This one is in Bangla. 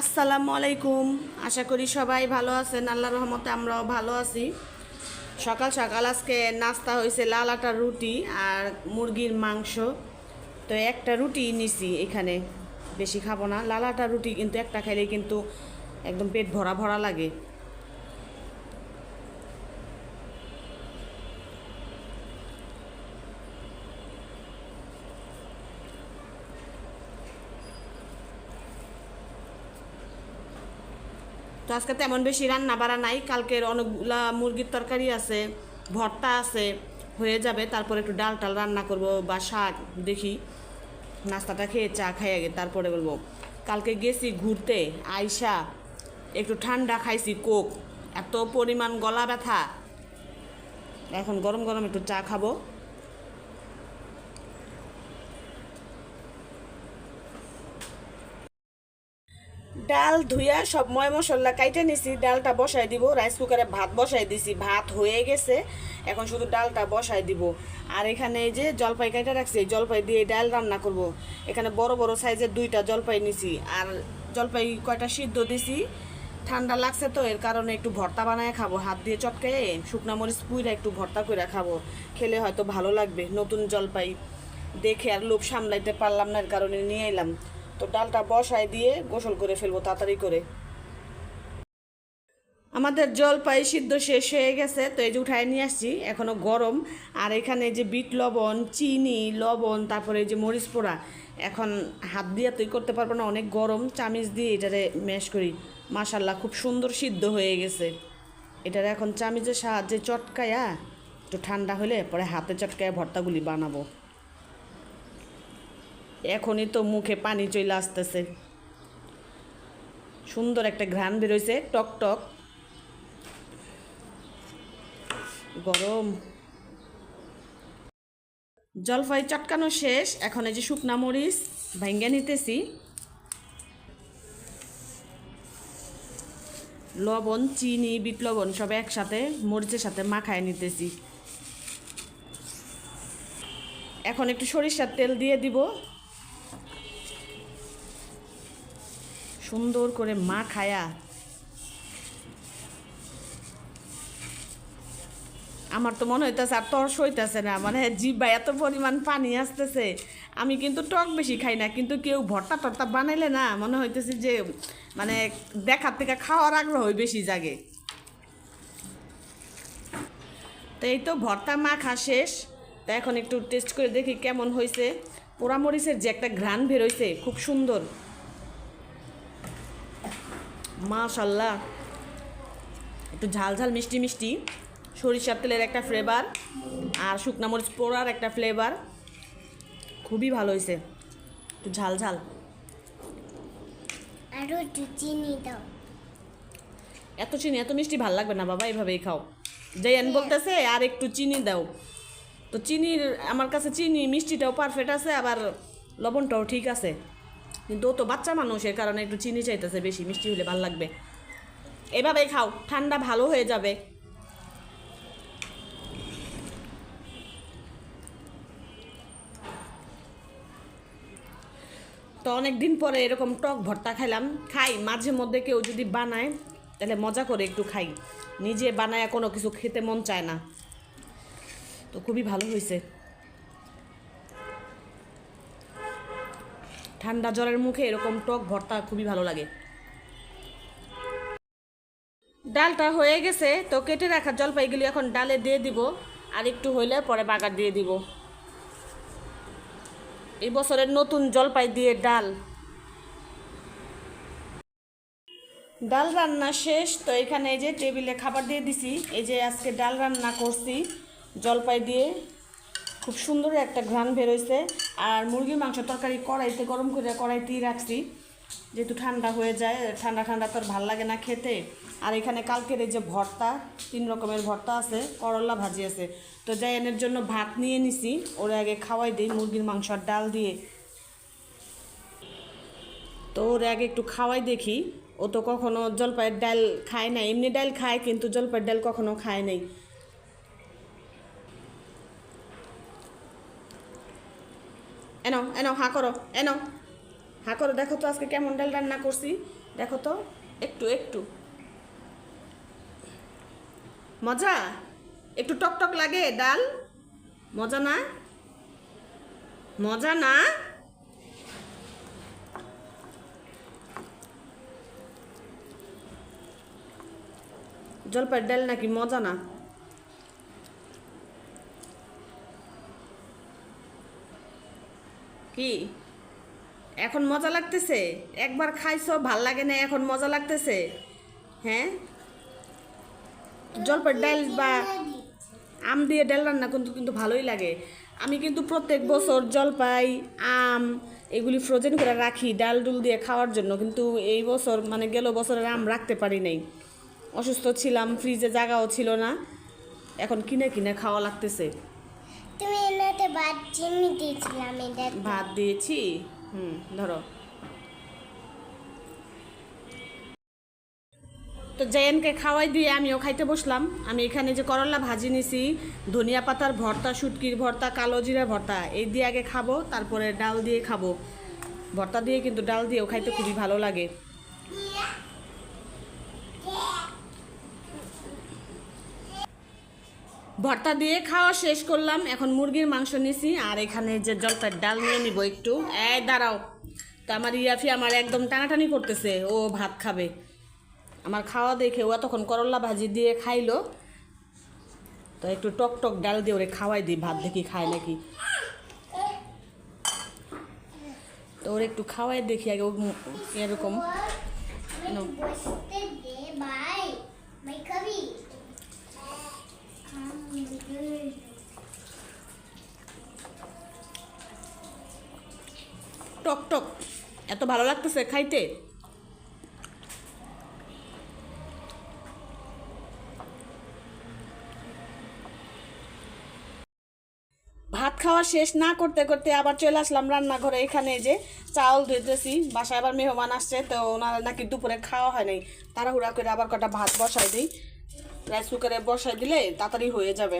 আসসালামু আলাইকুম। আশা করি সবাই ভালো আছেন। আল্লাহ রহমতে আমরাও ভালো আছি। সকাল সকাল আজকে নাস্তা হয়েছে লাল আটার রুটি আর মুরগির মাংস। তো একটা রুটি নিছি এখানে। বেশি খাব না। লাল আটার রুটি কিন্তু একটা খাইলে কিন্তু একদম পেট ভরা ভরা লাগে। তো আজকে তেমন বেশি রান্না বাড়া নাই। কালকের অনেকগুলা মুরগির তরকারি আছে, ভর্তা আছে, হয়ে যাবে। তারপরে একটু ডাল টাল রান্না করব বা শাক দেখি। নাস্তাটা খেয়ে চা খাইয়ে তারপরে বলব। কালকে গেছি ঘুরতে, আইসা একটু ঠান্ডা খাইছি কোক। এত পরিমাণ গলা ব্যথা। এখন গরম গরম একটু চা খাব। ডাল ধুইয়া সব ময় মশলা কাইটে নিছি, ডালটা বসাই দিব রাইস কুকারে ভাত বসাই দিছি, ভাত হয়ে গেছে, এখন শুধু ডালটা বসাই দিব। আর এখানে এই যে জলপাই কাইটা রাখছি, এই জলপাই দিয়ে ডাল রান্না করব। এখানে বড় বড় সাইজের দুইটা জলপাই নিছি, আর জলপাই কয়টা সিদ্ধ দিছি, ঠান্ডা লাগছে তো, এর কারণে একটু ভর্তা বানায় খাব, হাত দিয়ে চটকায়ে শুকনা মরিচ পুইরা একটু ভর্তা করে খাব, খেলে হয়তো ভালো লাগবে নতুন জলপাই। দেখে আর লোভ সামলাইতে পারলাম না, এর কারণে নিয়ে এলাম। তো ডালটা বসায় দিয়ে গোসল করে ফেলব তাড়াতাড়ি করে। আমাদের জলপাই সিদ্ধ শেষ হয়ে গেছে, তো এই যে উঠায় নিয়ে আসছি, এখনও গরম। আর এখানে যে বিট লবণ, চিনি, লবণ, তারপরে এই যে মরিচ পোড়া, এখন হাত দিয়ে তুই করতে পারব না, অনেক গরম। চামিচ দিয়ে এটারে ম্যাশ করি। মাশাল্লাহ, খুব সুন্দর সিদ্ধ হয়ে গেছে। এটারে এখন চামিচের সাহায্যে চটকায়া, একটু ঠান্ডা হলে পরে হাতে চটকায়া ভর্তাগুলি বানাবো। এখনই তো মুখে পানি চলে আসতেছে। সুন্দর একটা ঘ্রাণ বেরোইছে, টক টক। গরম। জলফাই চটকানো শেষ, এখন এই যে শুকনা মরিচ ভাঙ্গা নিতেছি। লবণ, চিনি, বিট লবণ সব একসাথে মরিচের সাথে মাখায় নিতেছি। এখন একটু সরিষার তেল দিয়ে দিব। সুন্দর করে মা খায়া। আমার তো মনে হইতেছে আর তর্স হইতেছে না মানে জিব্বা এত পরিমাণ পানি আসতেছে, আমি কিন্তু টক বেশি খাই না, কিন্তু কেউ ভর্তা টর্তা বানাইলে না, মনে হইতেছে যে মানে দেখার থেকে খাওয়ার আগ্রহ বেশি জাগে। তো এই তো ভর্তা মাখা শেষ, তা এখন একটু টেস্ট করে দেখি কেমন হয়েছে পোড়ামরিচের যে একটা ঘ্রাণ বেরোইছে খুব সুন্দর। মাশাল্লাহ। একটু ঝাল ঝাল মিষ্টি মিষ্টি। সরিষার তেলের একটা ফ্লেভার আর শুকনা মরিচ পোড়ার একটা ফ্লেভার খুবই ভালো হয়েছে একটু ঝাল ঝাল। আরও একটু চিনি দাও। এত চিনি এত মিষ্টি ভালো লাগবে না বাবা এইভাবেই খাও। জাইয়ান বলতেছে আর একটু চিনি দাও। তো চিনির আমার কাছে চিনি মিষ্টিটাও পারফেক্ট আছে আবার লবণটাও ঠিক আছে। কিন্তু ও তো বাচ্চা মানুষের কারণে একটু চিনি চাইতেছে বেশি, মিষ্টি হলে ভালো লাগবে। এভাবেই খাও, ঠান্ডা ভালো হয়ে যাবে। তো অনেক দিন পরে এরকম টক ভর্তা খাইলাম, খাই, মাঝে মধ্যে কেউ যদি বানায়, তাহলে মজা করে একটু খাই। নিজে বানায় কোনো কিছু খেতে মন চায় না। তো খুবই ভালো হয়েছে ঠান্ডা জ্বরের মুখে এরকম টক ভর্তা খুবই ভালো লাগে। ডালটা হয়ে গেছে, তো কেটে রাখা জলপাইগুলি এখন ডালে দিয়ে দিব, আর একটু হইলে পরে বাগার দিয়ে দিব। এই বছরের নতুন জলপাই দিয়ে ডাল। ডাল রান্না শেষ, তো এখানে এই যে টেবিলে খাবার দিয়ে দিছি, এই যে আজকে ডাল রান্না করছি জলপাই দিয়ে। খুব সুন্দর একটা ঘ্রাণ বেরোইছে আর মুরগির মাংস তরকারি কড়াইতে গরম করে কড়াইতেই রাখছি। যেহেতু ঠান্ডা হয়ে যায়, ঠান্ডা ঠান্ডা তো আর ভালো লাগে না খেতে। আর এখানে কালকের এই যে ভর্তা, তিন রকমের ভর্তা আছে, করলা ভাজি আছে। তো জায়ানের জন্য ভাত নিয়ে নিছি, ওরা আগে খাওয়াই দিই মুরগির মাংস আর ডাল দিয়ে। তো ওরে আগে একটু খাওয়াই দেখি, ও তো কখনো জলপাইয়ের ডাল খায় না, এমনি ডাল খায় কিন্তু জলপাইয়ের ডাল কখনো খায় নাই। এনো এনো, হাঁ করো, এনো। হাঁ করো, দেখো তো আজকে কেমন ডাল রান্না করছি। দেখো তো, একটু একটু। মজা? একটু টক টক লাগে ডাল? মজা না? মজা না? জলপাইয়ের ডাল নাকি মজা না? কি? এখন মজা লাগতেছে? একবার খাইছো, ভালো লাগে না, এখন মজা লাগতেছে? হ্যাঁ? জলপাই ডাল বা আম দিয়ে ডাল রান্না কিন্তু কিন্তু ভালোই লাগে। আমি কিন্তু প্রত্যেক বছর জলপাই, আম এগুলি ফ্রোজেন করে রাখি, ডাল ডুল দিয়ে খাওয়ার জন্য। কিন্তু এই বছর মানে গেল বছরের আম রাখতে পারি নাই। অসুস্থ ছিলাম ফ্রিজে জায়গাও ছিল না। এখন কিনে কিনে খাওয়া লাগতেছে। তুমি এনাতে ভাত, চিনি দিয়েছিলাম এটা ভাত দিয়েছি? হুম, ধরো। তো জয়নকে খাওয়াই দিয়ে আমিও খাইতে বসলাম। আমি এখানে যে করলা ভাজি নিছি, ধনিয়া পাতার ভর্তা, শুটকির ভর্তা, কালো জিরা ভর্তা, এই দিয়ে আগে খাব, তারপরে ডাল দিয়ে খাব। ভর্তা দিয়ে কিন্তু ডাল দিয়েও খাইতে খুবই ভালো লাগে। ভর্তা দিয়ে খাওয়া শেষ করলাম। এখন মুরগির মাংস নিছি, আর এখানে যে জলপাইয়ের ডাল নিয়ে নিব একটু। এই দাঁড়াও। তো আমার ইয়াফি আমার একদম টানাটানি করতেছে, ও ভাত খাবে। আমার খাওয়া দেখে ও তখন করল্লা ভাজি দিয়ে খাইলো। তো একটু টক টক ডাল দিয়ে ওরে খাওয়াই দিই, ভাত দেখি খায় নাকি। তো ওর একটু খাওয়াই দেখি আগে এরকম। টক টক। এত ভালো লাগতেছে খাইতে। ভাত খাওয়া শেষ না করতে করতে আবার চলে আসলাম রান্নাঘরে। এখানে যে চাউল ধুইতেছি, বাসায় আবার মেহমান আসছে, তো ওনারা নাকি দুপুরে খাওয়া হয় নাই। তাড়াহুড়া করে আবার কটা ভাত বসাই দিই। রাইস কুকারে বসাই দিলে তাড়াতাড়ি হয়ে যাবে।